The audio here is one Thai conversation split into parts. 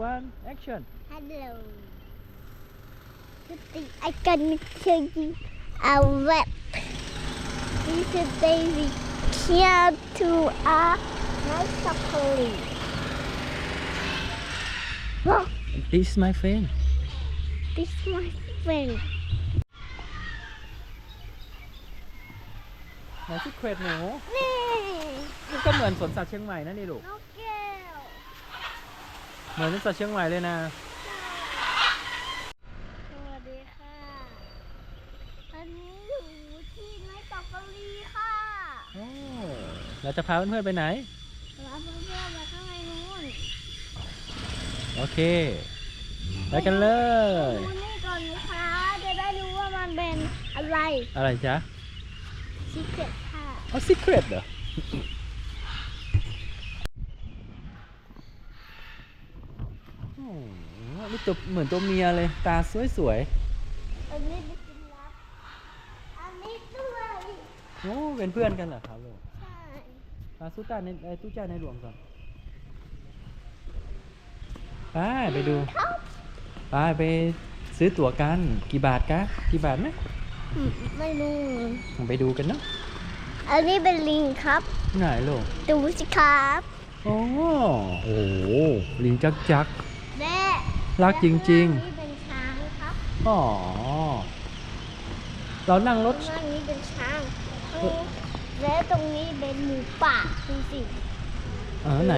one action Hello. Today I can show you a web. Today we came to a nice safari. Wow, this is my friend this is my friend. ไหนที่เควดหนู นี่ มันก็เหมือนสวนสัตว์เชียงใหม่นั่นนี่ลูก นกแก้ว เหมือนสวนสัตว์เชียงใหม่เลยนะ สวัสดีค่ะวันนี้อยู่ที่ไนท์ซาฟารีค่ะโอ้เราจะพาเพื่อนๆไปไหน รับเพื่อนๆมาข้างในนู้นโอเค ไปกันเลย ดูนี่ก่อนนะคะจะได้รู้ว่ามันเป็นอะไรอะไรจ๊ะ ชิคเก้นค่ะอ๋อ secret เหรอ โอ้โหนี่ ตัวเหมือนตัวเมียเลย ตาสวยอันนี้เป็นกินลับอันนี้ด้วยๆโอ้เป็นเพื่อนกันเหรอครับลูกใช่มาสู้ตาในเอ้ยตู้จ่าในหลวงก่อนไปไปดูครับไปไปซื้อตั๋วกันกี่บาทกะกี่บาทไหมอืมไม่รู้ลองไปดูกันเนาะอันนี้เป็นลิงครับไหนลูกดูสิครับ โอ้โอ้โหลิงจักจักและ รักจริงและข้างล่านี่เป็นช้างครับๆอ๋อ เรานั่งรถ ข้างล่างนี้เป็นช้างและตรงนี้เป็นหมูป่าดูสิเออไหน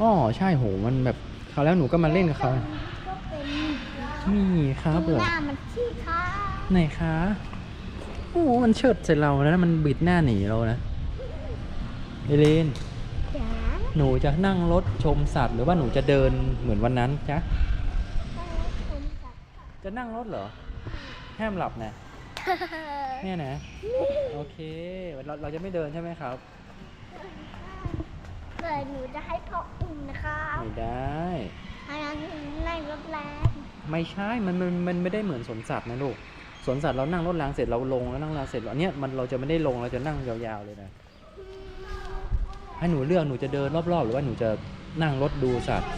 อ๋อ ใช่โห มันแบบคราวแล้วหนูก็มาเล่นกับเขาและตรงนี้ก็เป็นมีครับดูเหรอหน้ามันที่ค่ะไหนคะ โอ้มันเชิดใส่เราแล้วนะมันบิดหน้าหนีเรานะ เอเลนจ๋า หนูจะนั่งรถชมสัตว์ หรือว่าหนูจะเดินเหมือนวันนั้นจ๊ะต้องชมสัตว์ค่ะจะนั่งรถเหรอ ห้ามหลับนะเนี่ยนะ โอเค เราเราจะไม่เดินใช่ไหมครับเดี๋ยวหนูจะให้พ่ออุ้มนะคะไม่ได้อันนั้นในรถแรงไม่ใช่ มันมันมันไม่ได้เหมือนสวนสัตว์นะลูก สวนสัตว์เรานั่งรถรางเสร็จเราลงแล้วนั่งรางเสร็จอันเนี้ยมันเราจะไม่ได้ลงเราจะนั่งยาวๆเลยนะ ให้หนูเลือกหนูจะเดินรอบๆ หรือว่าหนูจะนั่งรถดูสัตว์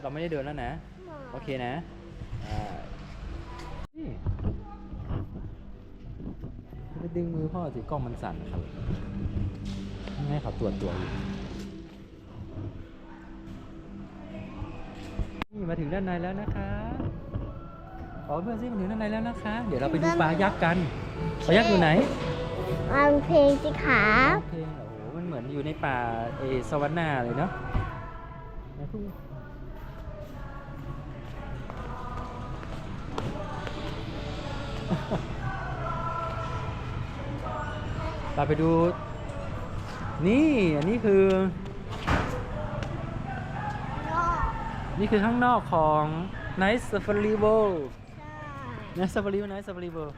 เราไม่ได้เดินแล้วนะ โอเคนะอ่านี่ไปดึงมือพ่อสิกล้องมันสั่นนะครับให้เขาตรวจตัวอยู่นี่มาถึงด้านในแล้วนะคะขอเพื่อนซิมาถึงด้านในแล้วนะคะ เดี๋ยวเราไปดูปลายักษ์กัน ปลายักษ์อยู่ไหน ฟังเพลงสิขาโอเคโอ้โหมันเหมือนอยู่ในป่าเอสวรรนาเลยเนาะไหนพูดเราไปดู นี่อันนี้คือ นี่คือข้างนอกของ Night Safari World ใช่ Night Safari Night Safari World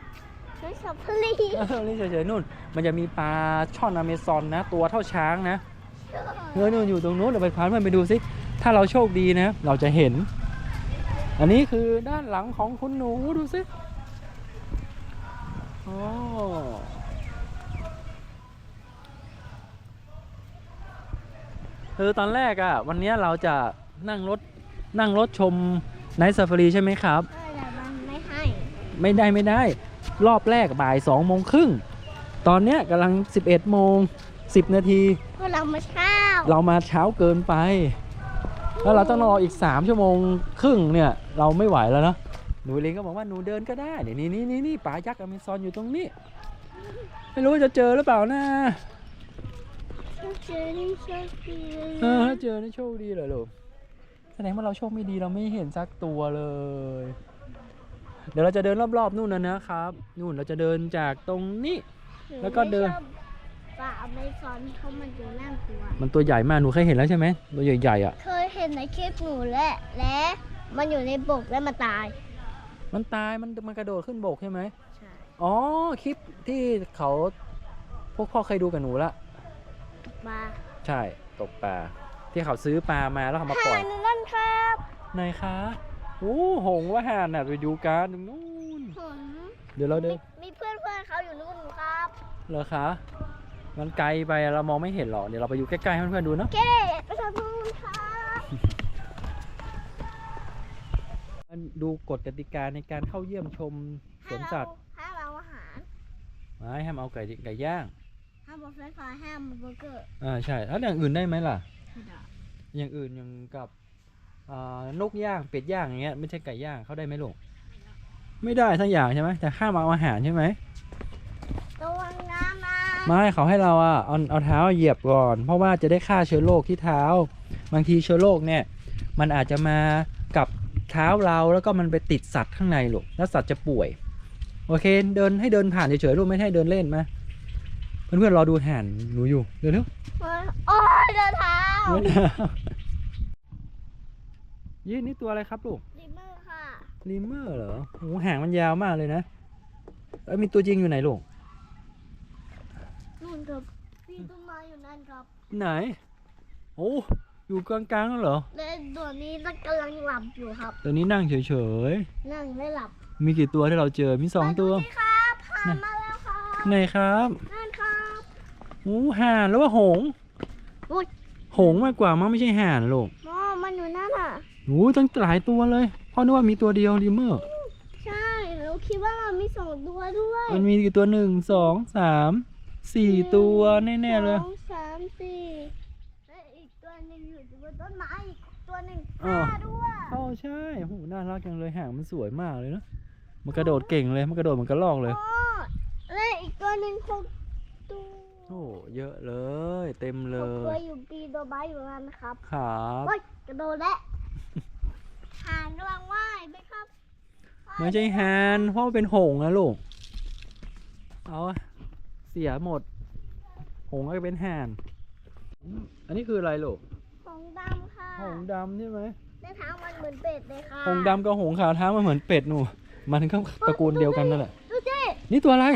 ใช่สับพลีเออนี่เฉยๆนู่น มันจะมีปลาช่อนอเมซอนนะ ตัวเท่าช้างนะเออนู่นอยู่ตรงนู้นเดี๋ยวไปพาเพื่อนไปดูสิถ้าเราโชคดีนะ เราจะเห็น อันนี้คือด้านหลังของคุณหนูดูสิโอ้คือตอนแรกอะ่ะ วันเนี้ยเราจะนั่งรถนั่งรถชมไนท์ซาฟารีใช่ไหมครับเออแต่มันไม่ให้ไม่ได้ไม่ได้ รอบแรกบ่ายสองโมงครึ่งตอนเนี้ยกำลัง 11โมง10 นาที ก็เรามาเช้าเรามาเช้าเกินไป แล้วเราต้องรออีก 3 ชั่วโมงครึ่งเนี่ย เราไม่ไหวแล้วเนอะหนูเลงก็บอกว่าหนูเดินก็ได้เนี่ยนี่นี่นี่นี่ป่ายักษ์อเมซอนอยู่ตรงนี้ ไม่รู้ว่าจะเจอหรือเปล่านะเจอนี่โชคดีเออถ้าเจอนี่โชคดีเหรอลูกแสดงว่าเราโชคไม่ดีเราไม่เห็นสักตัวเลย เดี๋ยวเราจะเดินรอบๆนู่นนะนะครับ นู่นเราจะเดินจากตรงนี้ แล้วก็เดินปลาอเมซอนเขามันดูน่ากลัว มันตัวใหญ่มากหนูเคยเห็นแล้วใช่ไหมตัวใหญ่ๆอะ เคยเห็นในคลิปหนูแหละ และมันอยู่ในบกและมันตาย มันตายมันมันกระโดดขึ้นบกใช่ไหมใช่ อ๋อคลิปที่เขาพวกพ่อเคยดูกับหนูละ มาใช่ตกปลาที่เขาซื้อปลามาแล้วเขามาปล่อยห่านนั่นครับไหนคะ โอ้หงว่าหานน่ะไปดูการตรงนู้นเดี๋ยวเราเดินมีเพื่อนเพื่อนเขาอยู่นู่นครับ เหรอคะมันไกลไปเรามองไม่เห็นหรอกเดี๋ยวเราไปอยู่ใกล้ๆให้เพื่อนๆดูเนาะ เก้ไปทางนู่นครับดูกฎกติกาในการเข้าเยี่ยมชมสวนสัตว์ให้ามเราอาหารมาให้ามเอาไก่ไก่ย่าง ห้ามเอาเฟรนช์ฟรายห้ามเบอร์เกอร์อ่าใช่ แล้วอย่างอื่นได้ไหมล่ะ อย่างอื่นอย่างกับ นกย่างเป็ดย่างอย่างเงี้ยไม่ใช่ไก่ย่างเขาได้ไหมลูกไม่ได้ทั้งอย่างใช่ไหมแต่ห้ามเอาอาหารใช่ไหมระวังน้ำนะไม่เขาให้เราอะเอาเอาเท้าเหยียบก่อน เพราะว่าจะได้ฆ่าเชื้อโรคที่เท้า บางทีเชื้อโรคเนี่ย มันอาจจะมากับเท้าเราแล้วก็มันไปติดสัตว์ข้างในลูกแล้วสัตว์จะป่วย โอเค เดินให้เดินผ่านเฉยๆลูกไม่ให้เดินเล่นมาเพื่อนๆรอดูห่านหนูอยู่เร็วๆโอ้ยเดินเท้าไม่ได้ ยี่นี่ตัวอะไรครับลูกลิเมอร์ค่ะลีเมอร์เหรอโอ้โหหางมันยาวมากเลยนะเอ้ยมีตัวจริงอยู่ไหนลูกนู่นครับพี่ต้นไม้อยู่นั่นครับไหน โอ้อยู่กลางๆแล้วเหรอและตัวนี้มันกำลังหลับอยู่ครับ ตัวนี้นั่งเฉยนั่งไม่หลับๆมีกี่ตัวที่เราเจอ มีสองตัวมาดูสิครับผ่านมาแล้วครับไหนครับนั่นครับโอ้ห่านแล้วว่าหงส์อุ๊ยหงส์มากกว่ามั้งไม่ใช่ห่านลูกอ๋อมันอยู่นั่นอะ โอ้ตั้งหลายตัวเลยพ่อนึกว่ามีตัวเดียวลีเมอร์ใช่เราคิดว่าเรามีสองตัวด้วย มันมีกี่ตัวหนึ่งสองสามสี่ตัวแน่ๆเลยสองสามสี่และอีกตัวหนึ่งอยู่บนต้นไม้อีกตัวหนึ่งอ้าวห้าด้วยอ๋อใช่โหน่ารักจังเลยหางมันสวยมากเลยเนอะมันกระโดดเก่งเลยมันกระโดดเหมันกระลอกเลยอ๋อและอีกตัวหนึ่งหกตัวโอ้เยอะเลย เต็มเลหกตัวยอยู่ปีตัวไม้อยู่นั่นนะครับครับโอ้ยกระโดดแล้ว หานระวังว่ายไหมครับไม่ใช่ฮานเพราะว่าเป็นหงส์นะลูก เอาอะเสียหมด หงส์ก็เป็นห่านอันนี้คืออะไรลูก หงส์ดำค่ะหงส์ดำใช่ไหม ในเท้ามันเหมือนเป็ดเลยค่ะหงส์ดำกับหงส์ขาวเท้ามันเหมือนเป็ดหนู มันก็ตระกูลเดียวกันนั่นแหละ ดูสินี่ตัวอะไร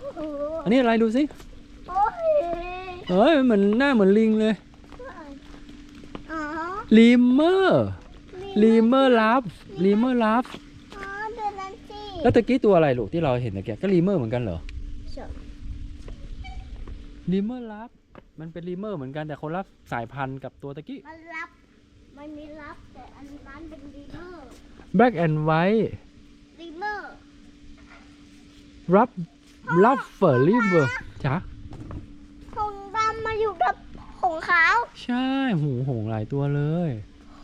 โอ้โหอันนี้อะไรดูสิโอ้ยเอ้ยมันเหมือนหน้าเหมือนลิงเลย อ๋อลีเมอร์ ลีเมอร์ลับลีเมอร์ลับอ๋อเดินนั่นสิแล้วตะกี้ตัวอะไรลูกที่เราเห็นตะกี้ก็ลีเมอร์เหมือนกันเหรอเฉยลีเมอร์ลับมันเป็นลีเมอร์เหมือนกันแต่คนละสายพันธุ์กับตัวตะกี้มันรับมันมีรับแต่อันนั้นเป็นลีเมอร์ black and white ลีเมอร์รับรับเฟอร์ลีเมอร์จ้ะหงส์ดำมาอยู่กับหงส์ขาว ใช่หูหงหลายตัวเลย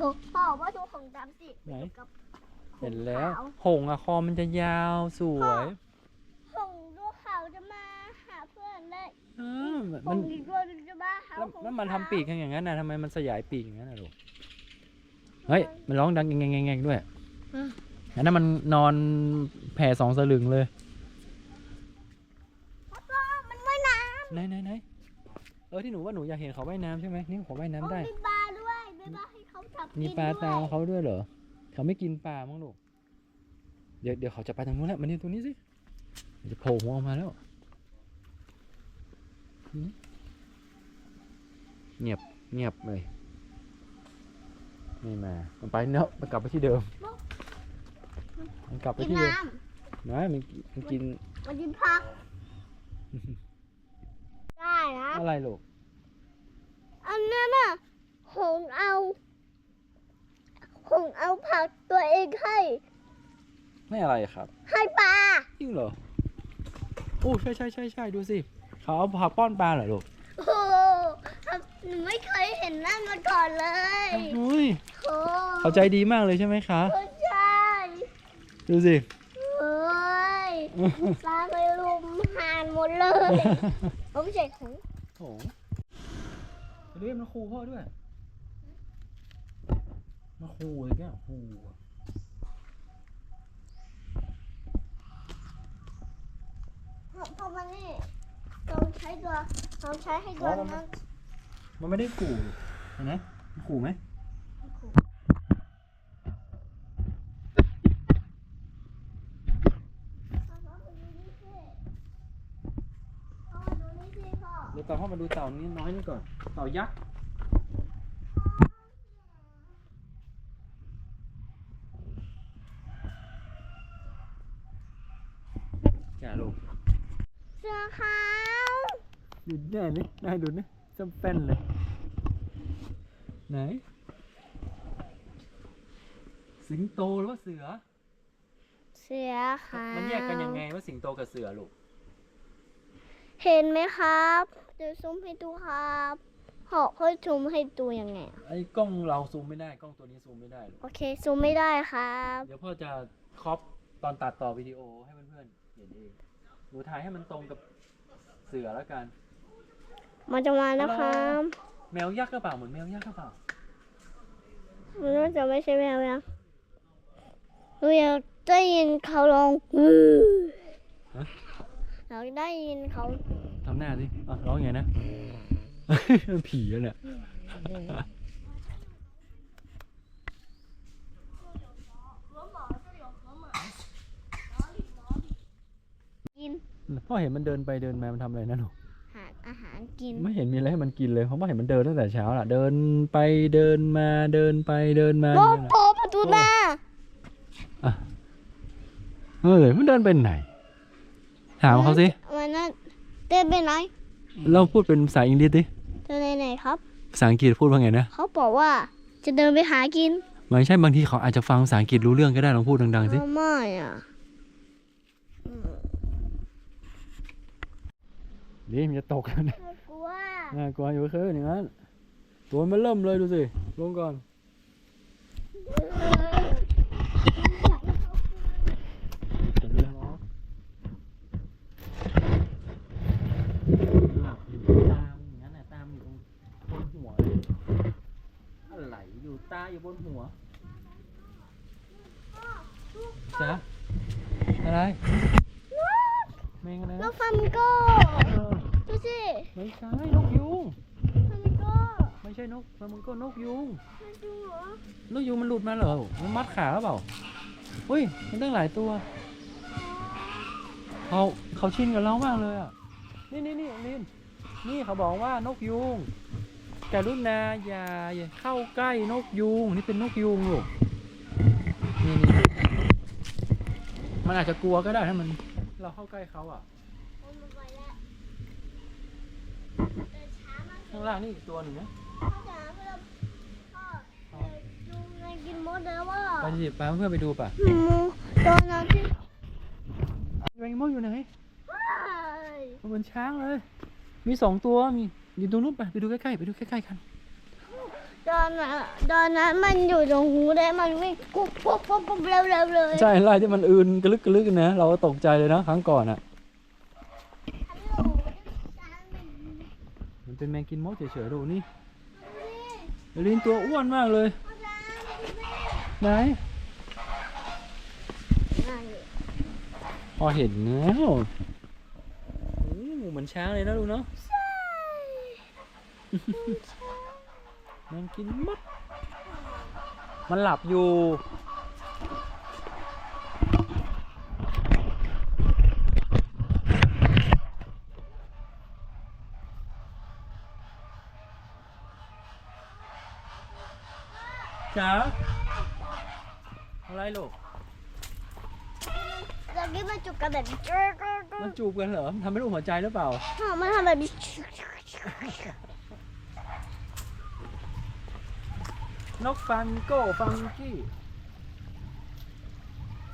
หงส์พ่อว่าดูหงส์ดำสิไหนอยู่กับหเห็งนส์แล้วขาวหงอะคอมันจะยาวสวยหงส์ตัวขาวจะมาหาเพื่อนได้เออหมันงส์อีกตัวหนึงจะมาหาแล้วหงส์แล้วมันทำขาวปีกอย่างนั้นนะทำไมมันสยายปีกอย่างนั้นนะลูก เฮ้ย มันร้องดังแงงแงงๆๆๆด้วยอืม อันนั้นมันนอนแผ่สองสลึงเลยแล้วก็มันว่ายน้ไหนไหนไหนเออที่หนูว่าหนูอยากเห็นเขาว่ายน้ำใช่ไหมนี่เขาว่ายำน้ำได้ โอ้มีปลาด้วยมีปลาให้ เขาจับมีกินปลาด้วยตามเขาด้วยเหรอ เขาไม่กินปลามั้งลูก เดี๋ยวเดี๋ยวเขาจะไปทางนู้นแล้วมานี่ตรงนี้สิมันจะโผล่หัวออกมาแล้วหืมเงียบเงียบเลยไม่มามันไปเนาะมันกลับไปที่เดิม มันกลับไปกินที่เดิมน้นะมันมันกินำมันกินผัก ได้นะ อะไรลูก อันนั้นน่ะหงส์เอา หงส์เอาผักตัวเองให้ ไม่อะไรครับให้ปลาจริงเหรอโอ้ใช่ใช่ใช่ใช่ดูสิเขาเอาผักป้อนปลาเหรอลูกโอ้โหหนูไม่เคยเห็นนั่นมาก่อนเลยอุ้ยโอ้เขาใจดีมากเลยใช่ไหมคะ เข้าใจดูสิเฮ้ยปลาไปลุมหานหมดเลยโอ้ไม่ใช่ของโอ้โหเรียกมาคูพ่อด้วย มาคูเลยแกคูพอมานี่ลองใช้ตัวลองใช้ให้ตัวนั้นมันไม่ได้ขู่เห็นไหมมันขู่ไหมเดี๋ยวต่อเข้ามาดูเต่านี้น้อยนี่ก่อน เต่ายักษ์ แกลูก เสือขาวดูแน่นี่นายดูนี่จำเป็นเลย ไหนเสิงโตหรือว่าเสือ เสือครับมันแยกกันยังไงว่าสิงโตกับเสือลูก เห็นไหมครับเดี๋ยวซูมให้ดูครับหอกค่อยซูมให้ดูยังไงไอ้กล้องเราซูมไม่ได้กล้องตัวนี้ซูมไม่ได้ลูก โอเคซูมไม่ได้ครับ เดี๋ยวพ่อจะครอปตอนตัดต่อวิดีโอให้เพื่อนๆ เห็นเองหนูถ่ายให้มันตรงกับเสือแล้วกัน มันจะมาแล้วครับแมวยักษ์ก็เปล่าเหมือนแมวยักษ์ก็เปล่ามันน่าจะไม่ใช่แมวนะเราอยากได้ยินเขาร้องอือเราได้ยินเขาทำหน้าสิอะร้องไงนะ ผีอะเนี่ย กิน พ่อเห็นมันเดินไปเดินมา มันทำอะไรนะหนูหาอาหารกิน ไม่เห็นมีอะไรให้มันกินเลยเพราะว่าเห็นมันเดินตั้งแต่เช้าล่ะ เดินไปเดินมาเดินไปเดินมาโปเดินโปมาประตูหน้า เออมันเดินไปไหน ถามเขาสิมันน่ะเดินไปไหนเราพูดเป็นภาษาอังกฤษดิเดินไปไหนครับ ภาษาอังกฤษพูดว่าไงนะเขาบอกว่าจะเดินไปหากินไม่ใช่บางทีเขาอาจจะฟังภาษาอังกฤษรู้เรื่องก็ได้ลองพูดดังๆสิ ไม่อะอืม นี่มันจะตกแล้วนะกลัวน่ากลัวอยู่คืออย่างนั้นตัวมันเริ่มเลยดูสิ ลงก่อนจะเลี้ยงล้อหลับอยู่ตามอย่างนั้นน่ะตามอยู่ตรงบนหัวเลยอะไรอยู่ตาอยู่บนหัวจ๊ะอะไรแมงอะไรนนะกฟามิงโก้เออดู สิ ไม่ใช่นกยุงฟามิงโก้ไม่ใช่นกมันก็นกยุงมาดูเหรอนกยุงมันหลุดมาเหรอมันมัดขาหรือเปล่าอุ้ยมันตั้งหลายตัวเขาเขาชินกับเรามากเลยอะนี่นี่นี่ลินนี่เขาบอกว่านกยุงกรุณาอย่าอย่าเข้าใกล้นกยุงนี่เป็นนกยุงลูกนี่นี่มันอาจจะกลัวก็ได้ถ้ามันเราเข้าใกล้เขาอะ เอามาไว้แล้วเดินช้ามาก ข้างล่างนี่อีกตัวหนึ่งนะพ่อจ๋าเพื่อนพ่อเอ่อดูในกินมดแล้วว่าไปสิไปเพื่อนไปดูป่ะหมูตอนนั้นที่แมงมุมอยู่ไหนเฮ้ยมันเหมือนช้างเลย มีสองตัวมีอยู่ตรงนู้นไปไปดูใกล้ๆไปดูใกล้ๆกันตอนนั้นตอนนั้นมันอยู่ตรงหูแล้วมันวิ่งกุ๊บปุ๊บปุ๊บปุ๊บเร็วเร็วๆเลย ใช่ไล่ที่มันอื่นกระลึกกระลึกนะเราก็ตกใจเลยนะครั้งก่อนอะ มัน เป็นแมงกินมดเฉยๆดูนี่ลินตัวอ้วนมากเลย ไหนพอเห็นแล้วโอ้เหมือนช้างเลยนะลูกเนาะแมงกินมดมันหลับอยู่ จ๋าอะไรลูกตอนนี้มันจุกกันแบบนี้มันจูบกันเหรอทำให้ลูกหัวใจหรือเปล่ามันทำแบบนี้นกฟามิงโก้ฟามิงกี้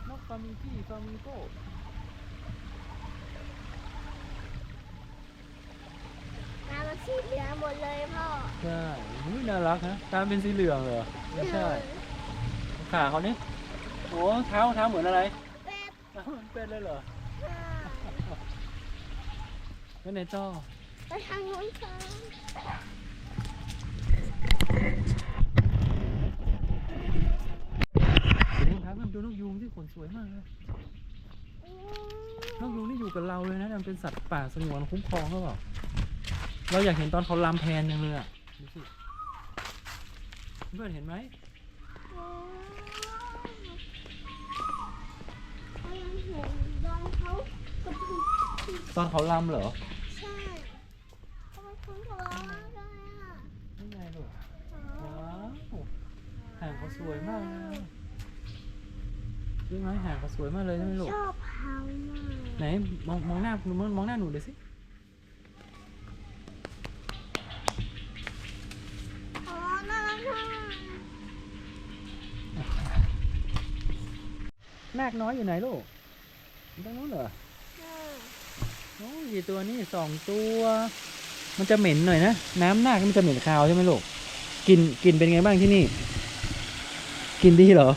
นกฟามิงกี้ฟามิงโก้ตามันสีเหลืองหมดเลยพ่อ ใช่อุ๊ยน่ารักนะตาเป็นสีเหลืองเหรอ ไม่ใช่ ขาเขานี่โอ้เท้าเท้าเหมือนอะไรเป็ดเท้าเหมือนเป็ดเลยเหรอแล้วไหนต่อไปทางนู้นค่ะเดี๋ยวนะครับดูนกยูงที่ขนสวยมากเลยนกยูงนี่อยู่กับเราเลยนะมันเป็นสัตว์ป่าสงวนคุ้มครองหรือเปล่าเราอยากเห็นตอนเขาลำแพนยังเลยอะดูสิ เพื่อนเห็นไหมเขายังเห็นดอนเขากับตอนเขาลำเหรอใช่เขาเป็นคนทะเลาะกันอะนี่ไงลูกว้าวหางเขาสวยมากเลยใช่ไหมหางเขาสวยมากเลยใช่ไหมลูกชอบเขามากไหนมองมองหน้าหนูมองมองหน้าหนูดูสิอ๋อน่ารักมาก นาคน้อยอยู่ไหนลูกอยู่ตรงนู้นเหรอโอ้ยกี่ตัวนี่สองตัว มันจะเหม็นหน่อยนะ น้ำนาคมันจะเหม็นคาวใช่ไหมลูกกินกินเป็นไงบ้างที่นี่กินดีเหรอ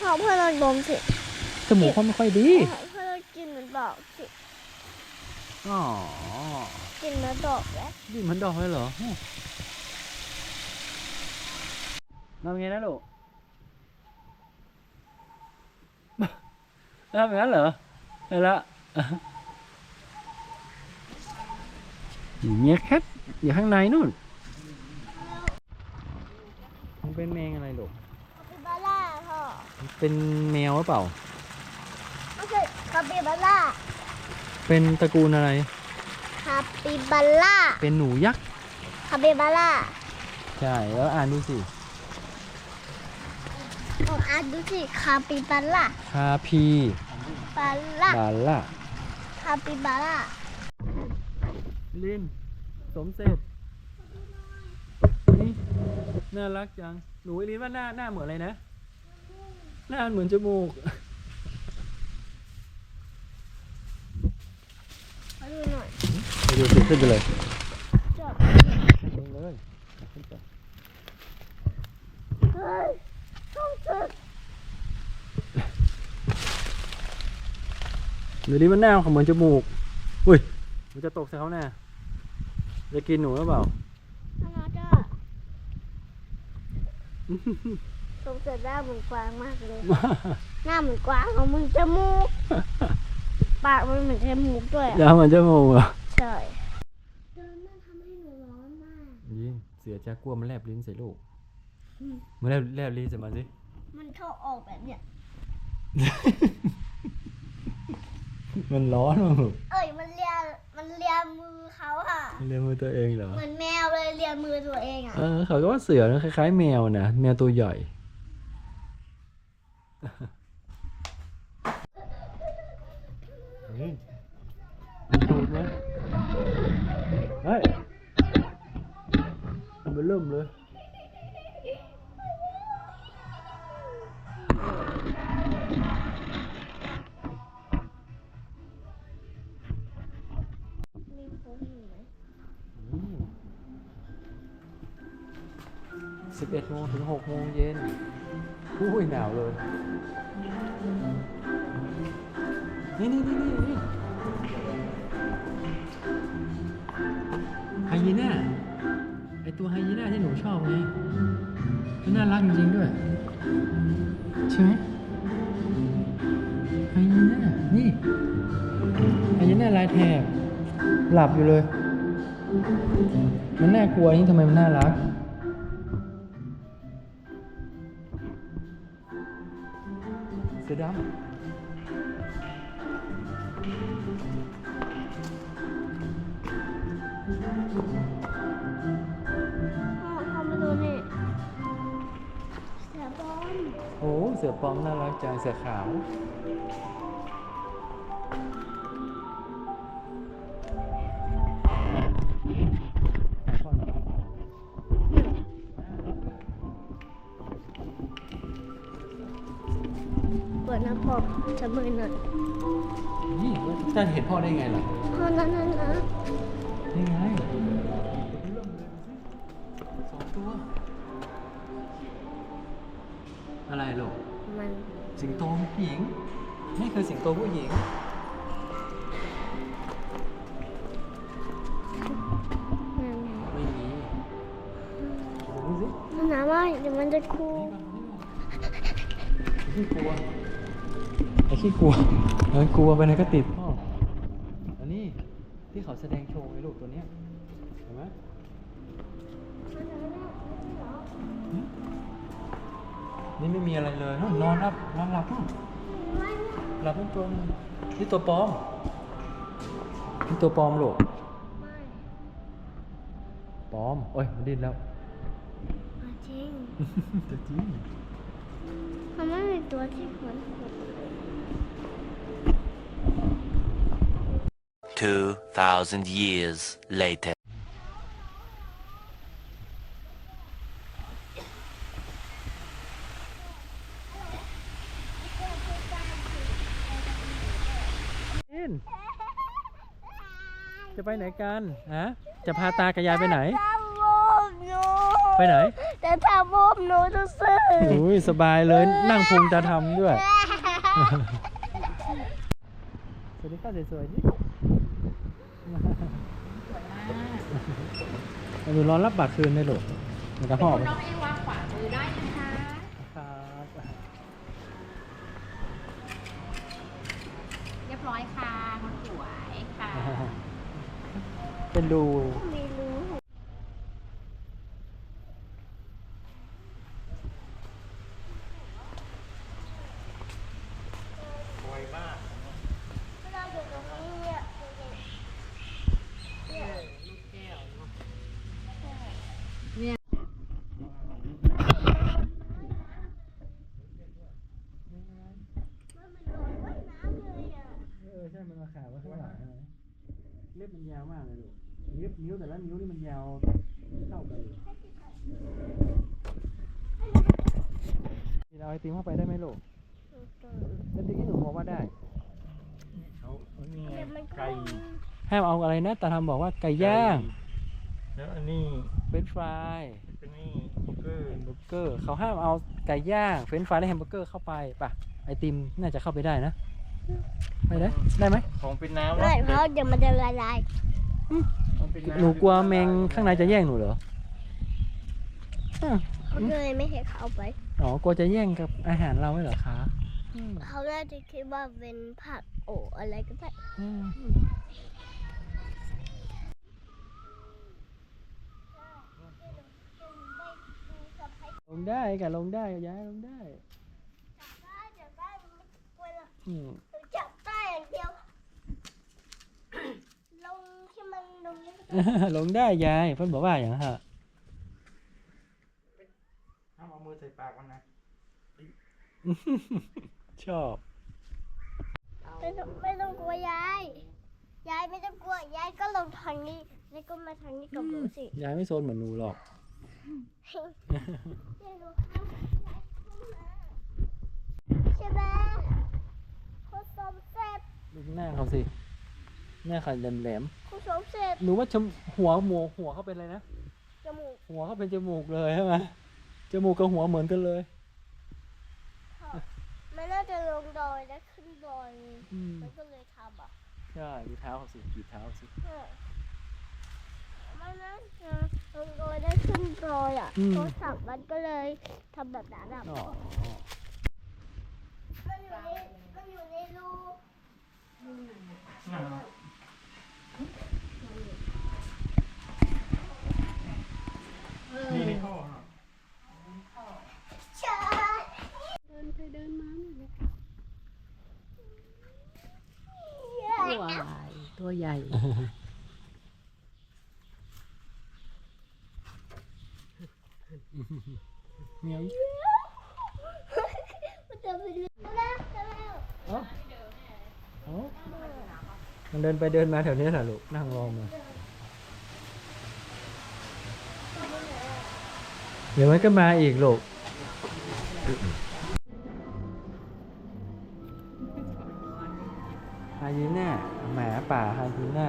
ขอเพื่อนเราดมสิจมูกเขาไม่ค่อยดีขอเพื่อนเรากินเหมือนบอกสิอ๋อกินเหมือนบอกแล้วดีเหมันดอกเลยเหรอทำไงนะลูก ทำอย่างนั้นเหรอเอาละอย่างเงี้ยครับอยู่ข้างในนู่น มันเป็นแมงอะไรลูกคาปิบาร่าพ่อมันเป็นแมวหรือเปล่าไม่ใช่คาปิบาร่าเป็นตระกูลอะไร คาปิบาร่าเป็นหนูยักษ์คาปิบาร่าใช่ แล้วอ่านดูสิ ลองอ่านดูสิคาปิบาร่าคาพีบาร่าบาล่าคาปิบาร่าลิน สมเสร็จนี่น่ารักจัง หนูไอลินว่าหน้าหน้าเหมือนอะไรนะ หน้าเหมือนจมูกขอดูหน่อยไปดูสิขึ้นไปเลยจอดลงเลยขึ้นไป เฮ้ยต้องสึกดูดิมันหน้าเขาเหมือนจมูก อุ้ย มันจะตกใส่เขาแน่ จะกินหนูหรือเปล่าทำไมจ้าสงสัยหน้าเหมือนกวางมากเลย หน้าเหมือนกวางเอามือจมูก ปากมันเหมือนจมูกด้วยยาวเหมือนจมูกเหรอ ใช่เดินมันทำให้หนูร้อนมากยิงเสือจากลัวมันแลบลิ้นใส่ลูก มันแลบแลบลิ้นใส่มาสิมันเข้าออกแบบเนี้ย มันร้อนมั้งลูกเอ้ยมันเลียมันเลียมือเขาอะเรียกมือตัวเองเหรอเหมือนแมวเลยเลียมือตัวเองอะเออเขาก็ว่าเสือนะคล้ายๆ แมวนะแมวตัวใหญ่เฮ้ยมันถูกไหมเฮ้ยมันเริ่มเลย 11 โมงถึง 6 โมงเย็นอุ้ยหนาวเลย นี่นี่นี่นี่ไฮยีน่าไอตัวไฮยีน่าที่หนูชอบไงมันน่ารักจริงด้วย ใช่ไหมไฮยีน่า นี่ไฮยีน่าลายแถบหลับอยู่เลย มันน่ากลัวนี่ทำไมมันน่ารัก สือปลอมน่ารักจังเสือขาวเปิดหน้าพ่อจะมือหน่อยนี่ท่านเห็นพ่อได้ไงล่ะ หนาวมากเดี๋ยวมันจะคูขี้กลัวไอ้ขี้กลัวเออกลัวไปไหนก็ติดพ่ออันนี้ที่เขาแสดงโชว์ไอ้ลูกตัวเนี้ยเห็นไหมหึนี่ไม่มีอะไรเลยนู่นนอนรับนอนหลับนู่นหลับตรงๆนี่ตัวปลอมนี่ตัวปลอมลูกไม่ปลอม โอ้ยมันดิ้นแล้วอะจ ริง ตัวจริงมันไม่มีตัวที่เหมือนคน2,000 years later. นจะไปไหนกันฮะจะพาตากับยายไปไหนทำมุมหนูไปไหน แต่ทำมุมหนูจะซื้ออุ้ยสบายเลยนั่งพุงจะทำด้วย สวัสดีค่ะสวยๆนี่มาดูร้อนรับบัตรคืนได้หรอมันจะหอบน้องเอวางขวามือได้นะคะครับเรียบร้อยค่ะคนสวยค่ะ เป็นดูไม่รู้ สวย มากเราอยู่ตรงนี้เนี่ยเออใช่ มันมาขาไว้ข้างหลังใช่ไหมเล็บมันยาวมากเลยลูกเล็บนิ้วแต่ละนิ้วนี่มันยาวเท่ากันเลยพี่เราไอติมเข้าไปได้ไหมลูกแล้วตะกี้หนูบอกว่าได้ เขานี่ไง เดี๋ยวมันก็ ไก่ ห้ามเอาอะไรนะตาทำบอกว่าไก่ย่าง แล้วอันนี้เฟรนช์ฟรายเป็นนี่เบอร์เกอร์แฮมเบอร์เกอร์เขาห้ามเอาไก่ย่างเฟรนช์ฟรายและแฮมเบอร์เกอร์เข้าไปป่ะไอติมน่าจะเข้าไปได้นะไปได้ได้ไหมของเป็นน้ำไม่เพราะเดี๋ยวมันจะละลายของเป็นำหนูกลัวแมงข้างในจะแย่งหนูเหรออ้าวเขาก็เลยไม่ให้เขาเอาไป อ๋อกลัวจะแย่งกับอาหารเราไหมเหรอคะอืมเขาน่าจะคิดว่าเป็นผักโออะไรก็ได้อืม งได้กันลงได้ย้ายลงได้เดี๋ยวได้ไม่กลัวหรอกอืมหนูจับได้อย่างเดียว ลงที่มันลงนี้ก็ได้ลงได้ยายเพิ่นบอกว่าอย่างฮะห้ามเอามือใส่ปากมันนะ ชอบ ไม่ต้องไม่ต้องกลัวยาย ยายไม่ต้องกลัวยายก็ลงทางนี้ยายก็มาทางนี้กับหนูสิ ยายไม่โซนเหมือนหนูหรอก ยายดูข้างยายขึ้นมาใช่ไหมคุณสมเสร็จดูหน้าเขาสิ หน้าเขาแหลมคุณสมเสร็จๆหนูว่าชมหัวหมูหัวเขาเป็นอะไรนะ จมูก หัวเขาเป็นจมูกเลยใช่ไหมจมูกกับหัวเหมือนกันเลยไม่น่าจะลงดอยและขึ้นดอยอืมมันก็เลยทำอะ ใช่ดูเท้าเขาสิกีบเท้าเขาสิ เออมันน่าจะลงดอยและขึ้นดอยอะโทรศัพท์มันก็เลยทำแบบนั้นอะอ๋อมันอยู่ในมันอยู่ในรูนี่ในท่อครับใช่เดินไปเดินมาเนี่ยว้าตัวใหญ่ เมียวมันจะไปดูแล้วแล้วเอ้าเอ้ามันเดินไปเดินมาแถวนี้แหละลูกนั่งรอมาเดี๋ยวมันก็มาอีกลูกฮายีน่าหมาป่าฮายีน่า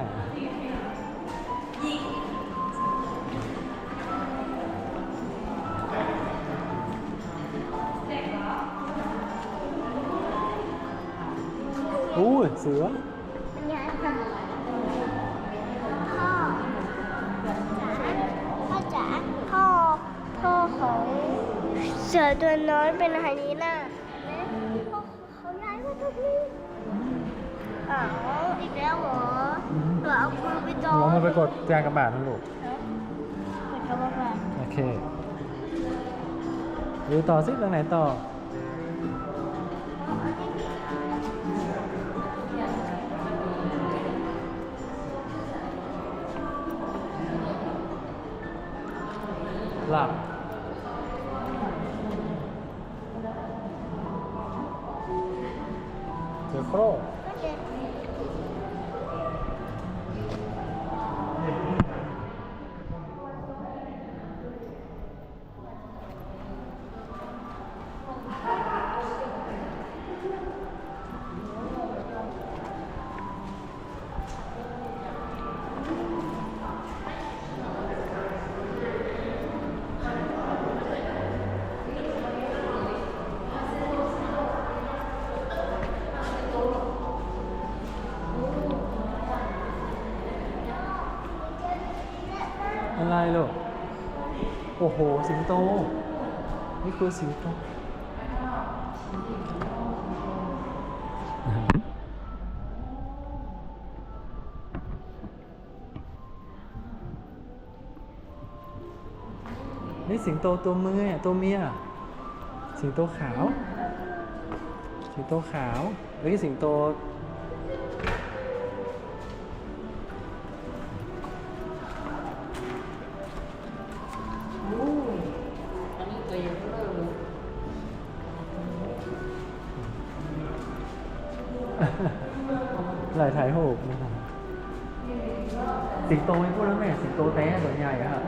ยเสือเป็นไงคพ่อพ่อจ๋าพ่อพ่อของเสือตัวน้อยเป็นไฮนีน่าและเขาย้ายมาตรงนี้อ๋ออีกแล้วเหรอหนูเอามือไปโดนลองมาไปกดกลางกระบาดนะลูกกดกระบาดโอเคดูต่อสิเรื่องไหนต่อ หลับ เจอโคร อ้โห สิงโต นี่คือสิงโตนี่สิงโตตัวเมียตัวเมีย สิงโตขาว สิงโตขาวเฮ้ยสิงโต สิงโตไม่พูดแล้วแม่สิงโตแท้ส่วนใหญ่ครับ